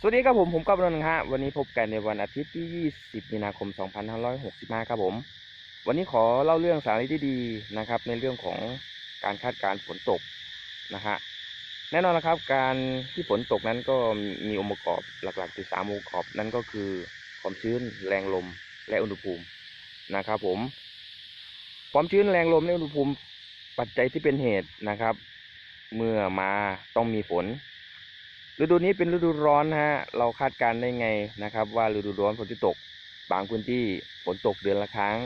สวัสดีครับผมผมกับนนท์ฮะวันนี้พบกันในวันอาทิตย์ที่ 20 มีนาคม 2565 ครับผม วันนี้ขอเล่าเรื่องสาระที่ดีนะครับ ในเรื่องของการคาดการณ์ฝนตกนะฮะแน่นอนนะครับ การที่ฝนตกนั้นก็มีองค์ประกอบหลักๆอยู่สามองค์ประกอบนั่นก็คือความชื้นแรงลมและอุณหภูมินะครับผม ความชื้นแรงลมและอุณหภูมิปัจจัยที่เป็นเหตุนะครับ เมื่อมาต้องมีฝน ฤดูนี้เป็นฤดูร้อนนะฮะ เราคาดการณ์ได้ไงนะครับ ว่าฤดูร้อนฝนจะตก บางพื้นที่ฝนตกเดือนละครั้ง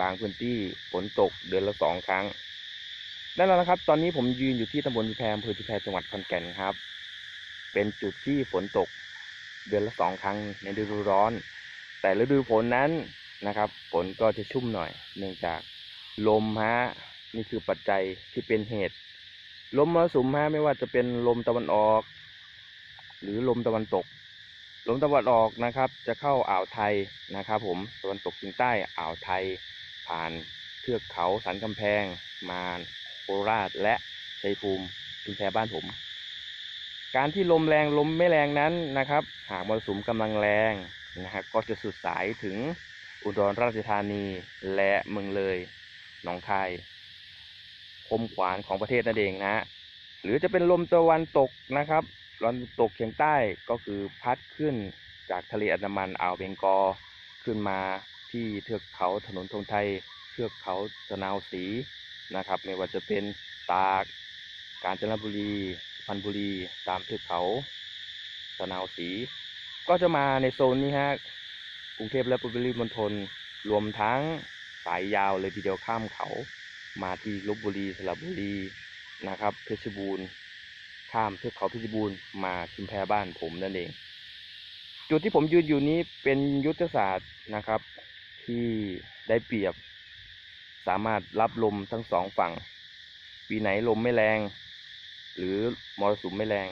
บางพื้นที่ฝนตกเดือนละสองครั้งได้แล้วนะครับ ตอนนี้ผมยืนอยู่ที่ตำบลชุมแพอำเภอชุมแพจังหวัดขอนแก่นครับ เป็นจุดที่ฝนตกเดือนละสองครั้งในฤดูร้อน แต่ฤดูฝนนั้นนะครับฝนก็จะชุ่มหน่อย เนื่องจากลมฮะนี่คือปัจจัยที่เป็นเหตุ ลมมรสุมฮะไม่ว่าจะเป็นลมตะวันออก หรือลมตะวันตก ลมตะวันออกนะครับ จะเข้าอ่าวไทยนะครับผมตะวันตกเฉียงใต้อ่าวไทย ผ่านเทือกเขาสันกำแพง มาโคราชและชัยภูมิชุมแพบ้านผม การที่ลมแรงลมไม่แรงนั้นนะครับ หากมรสุมกำลังแรงนะครับก็จะสุดสายถึงอุดรราชธานีและเมืองเลย หนองคายคมขวานของประเทศนั่นเองนะฮะหรือจะเป็นลมตะวันตกนะครับ ลมตกเฉียงใต้ก็คือพัดขึ้นจากทะเลอันดามันอ่าวเบงกอขึ้นมาที่เทือกเขาถนนธงไทยเทือกเขาตะนาวสีนะครับ ไม่ว่าจะเป็นตาก กาญจนบุรีสุพรรณบุรีตามเทือกเขาตะนาวสี ก็จะมาในโซนนี้ฮะกรุงเทพและปริมณฑลรวมทั้งสายยาวเลยทีเดียวข้ามเขา มาที่ลบบุรีสระบุรีนะครับเพชรบูรณ์ ข้ามเทือกเขาเพชรบูรณ์มาชุมแพบ้านผมนั่นเอง จุดที่ผมยืนอยู่นี้เป็นยุทธศาสตร์นะครับ ที่ได้เปรียบ สามารถรับลมทั้งสองฝั่ง ปีไหนลมไม่แรง หรือมรสุมไม่แรง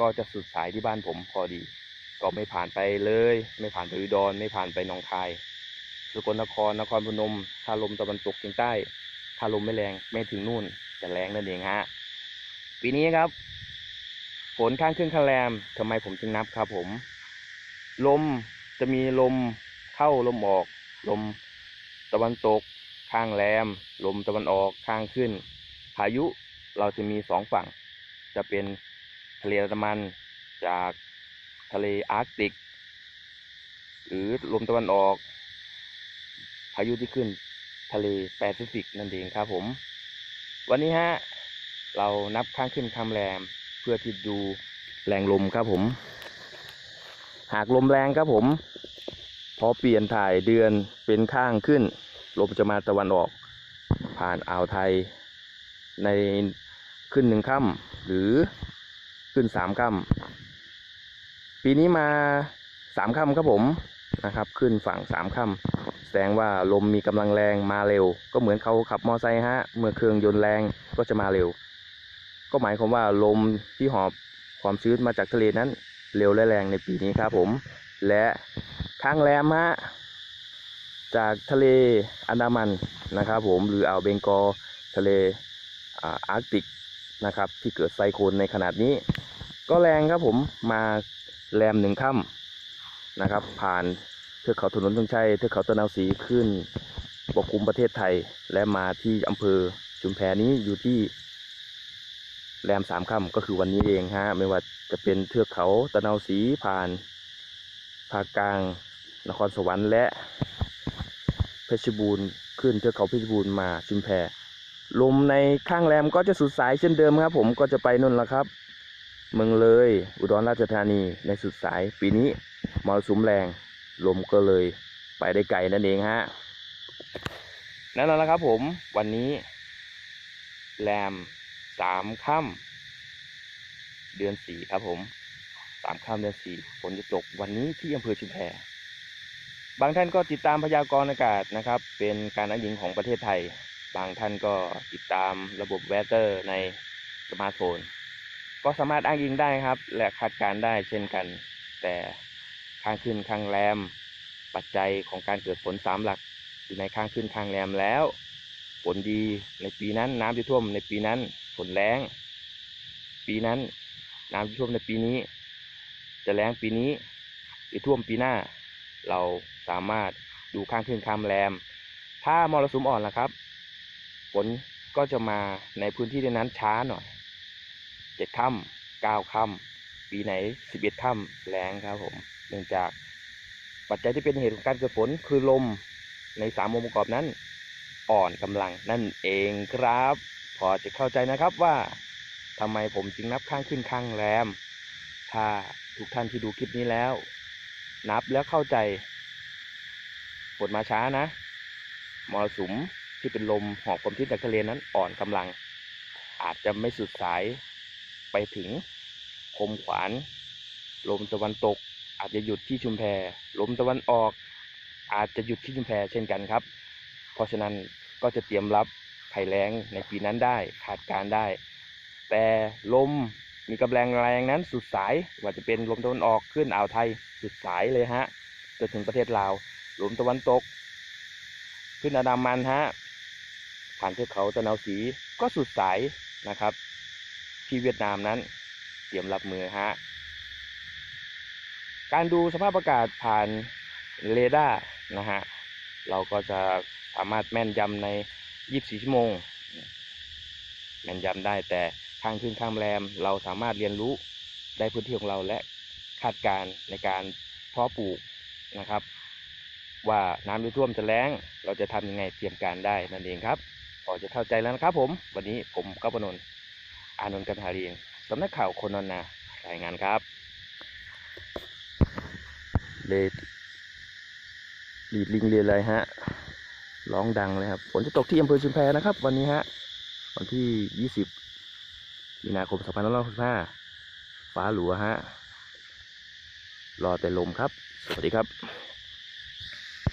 ก็จะสุดสายที่บ้านผมพอดี ก็ไม่ผ่านไปเลย ไม่ผ่านไปอุดรไม่ผ่านไปหนองคายสกลนครนครพนม ถ้าลมตะวันตกเฉียงใต้ ถ้าลมไม่แรงไม่ถึงนู่นจะแรงนั่นเองฮะ ปีนี้ครับ ฝนข้างขึ้นข้างแรมทำไมผมจึงนับครับผม ลมจะมีลมเข้าลมออก ลมตะวันตก ข้างแรม ลมตะวันออกข้างขึ้น พายุเราจะมีสองฝั่ง จะเป็นทะเลอันมันจากทะเลอาร์กติก หรือลมตะวันออก พายุที่ขึ้นทะเลแปซิฟิกนั่นเองครับผม วันนี้ฮะ เรานับข้างขึ้นข้างแรม พื่อที่ดูแรงลมครับผม หากลมแรงครับผม พอเปลี่ยนถ่ายเดือนเป็นข้างขึ้น ลมจะมาตะวันออก ผ่านอ่าวไทย ในขึ้นหนึ่งค่ำหรือขึ้นสามค่ำปีนี้มาสามค่ำครับผมนะครับ ขึ้นฝั่งสามค่ำแสดงว่าลมมีกำลังแรงมาเร็ว ก็เหมือนเขาขับมอไซค์ฮะ เมื่อเครื่องยนต์แรงก็จะมาเร็ว ก็หมายความว่าลมที่หอบความชื้นมาจากทะเลนั้น เร็วและแรงในปีนี้ครับผม และข้างแรมฮะจากทะเลอันดามันนะครับผมหรืออ่าวเบงกอลทะเลอาอาร์กติกนะครับที่เกิดไซโคลนในขนาดนี้ ก็แรงครับผมมาแรมหนึ่งค่ำนะครับ ผ่านเทือกเขาถนนทงชัยเทือกเขาตะนาวสีขึ้นปกคลุมประเทศไทยและมาที่อำเภอชุมแพนี้อยู่ที่ แรมสามค่ำก็คือวันนี้เองฮะไม่ว่าจะเป็นเทือกเขาตะนาวสีผ่านภาคกลาง นครสวรรค์และเพชรบูรณ์ขึ้นเทือกเขาเพชรบูรณ์มาชุมแพลมในข้างแรมก็จะสุดสายเช่นเดิมครับ ผมก็จะไปนู่นละครับ เมืองเลย อุดรราชธานีในสุดสายปีนี้มรสุมแรง ลมก็เลยไปได้ไกลนั่นเองฮะนั่นแหละครับผมวันนี้แรม สามค่ำเดือนสี่ครับผมสามค่ำเดือนสี่ฝนจะตกวันนี้ที่อำเภอชุมแพบางท่านก็ติดตามพยากรณ์อากาศนะครับ เป็นการอ้างอิงของประเทศไทย บางท่านก็ติดตามระบบแวเตอร์ในสมาร์ทโฟน ก็สามารถอ้างอิงได้ครับ และคาดการณ์ได้เช่นกัน แต่ข้างขึ้นข้างแรม ปัจจัยของการเกิดฝนสามหลักอยู่ในข้างขึ้นข้างแรมแล้ว ฝนดีในปีนั้นน้ำจะท่วมในปีนั้นฝนแรงปีนั้นน้ำจะท่วมในปีนี้ จะแล้งปีนี้หรือท่วมปีหน้า เราสามารถดูข้างขึ้นข้ามแรม ถ้ามรสุมอ่อนล่ะครับฝนก็จะมาในพื้นที่นั้นช้าหน่อยเจ็ดค่ำเก้าค่ำปีไหนสิบเอ็ดค่ำแรงครับผมเนื่องจากปัจจัยที่เป็นเหตุของการเกิดฝนคือลมในสามองค์ประกอบนั้น อ่อนกำลังนั่นเองครับ พอจะเข้าใจนะครับว่าทำไมผมจึงนับข้างขึ้นข้างแรม ถ้าทุกท่านที่ดูคลิปนี้แล้ว นับแล้วเข้าใจฝนมาช้านะมรสุมที่เป็นลมหอบความชื้นจากทะเลนั้นอ่อนกำลัง อาจจะไม่สุดสายไปถึงคมขวาน ลมตะวันตก อาจจะหยุดที่ชุมแพลมตะวันออก อาจจะหยุดที่ชุมแพเช่นกันครับ เพราะฉะนั้น ก็จะเตรียมรับภัยแล้งในปีนั้นได้คาดการได้ แต่ลมมีกำลังแรงนั้นสุดสายว่าจะเป็นลมตะวันออกขึ้นอ่าวไทยสุดสายเลยฮะจนถึงประเทศลาวลมตะวันตก ขึ้นอันดามันฮะผ่านเทือกเขาตะนาวสีก็สุดสายนะครับ ที่เวียดนามนั้นเตรียมรับมือฮะการดูสภาพอากาศผ่านเรดาร์นะฮะเราก็จะ สามารถแม่นยำใน 24 ชั่วโมง แม่นยำได้แต่ข้างขึ้นข้างแรม เราสามารถเรียนรู้ได้พื้นที่ของเราและคาดการในการเพาะปลูกนะครับ ว่าน้ำจะท่วมจะแล้ง เราจะทำยังไงเตรียมการได้นั่นเองครับพอจะเข้าใจแล้วนะครับ ผม วันนี้ผมกัปนนท์อานนท์กันหารียงสำนักข่าวคนนน์นารายงานครับเลดลีดลิงเรียนเลยฮะ ร้องดังเลยครับฝนจะตกที่อำเภอชุมแพนะครับ วันนี้ฮะวันที่ 20มีนาคม2565ฟ้าหลัวฮะรอแต่ลมครับ สวัสดีครับ